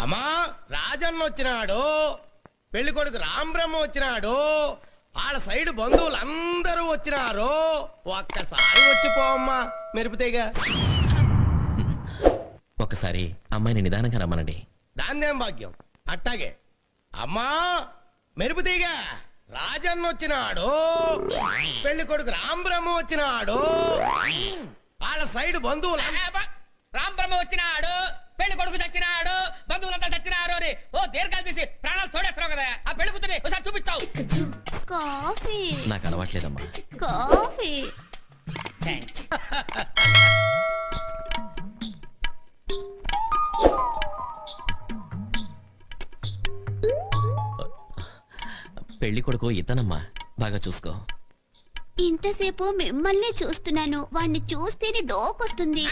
అమ్మా రాజన్న వచ్చినాడు పెళ్ళి కొడుకు రాంబ్రహ్మ వచ్చినాడు వాళ్ళ సైడ్ బంధువులు అందరూ వచ్చినారు. ఒక్కసారి వచ్చిపోమ్మా మెరుపుతేగా. ఒకసారి అమ్మాయిని నిదానంగా రమ్మనండి. దాన్నేం భాగ్యం. అట్టాగే. అమ్మా మెరుపుతీగా. రాజన్న వచ్చినాడు పెళ్ళి కొడుకు రాంబ్రహ్మ వచ్చినాడు వాళ్ళ సైడ్ బంధువులు అం- రామ్ బ్రహ్మ వచ్చినాడు. ఒకసారి చూపించావు కాఫీ. నాకు అలవాట్లేదమ్మా. కాఫీ. పెళ్ళి కొడుకు ఇతనమ్మా. బాగా చూసుకో. ఇంతసేపు మిమ్మల్ని చూస్తున్నాను. వాణ్ణి చూస్తేనే డోకొస్తుంది.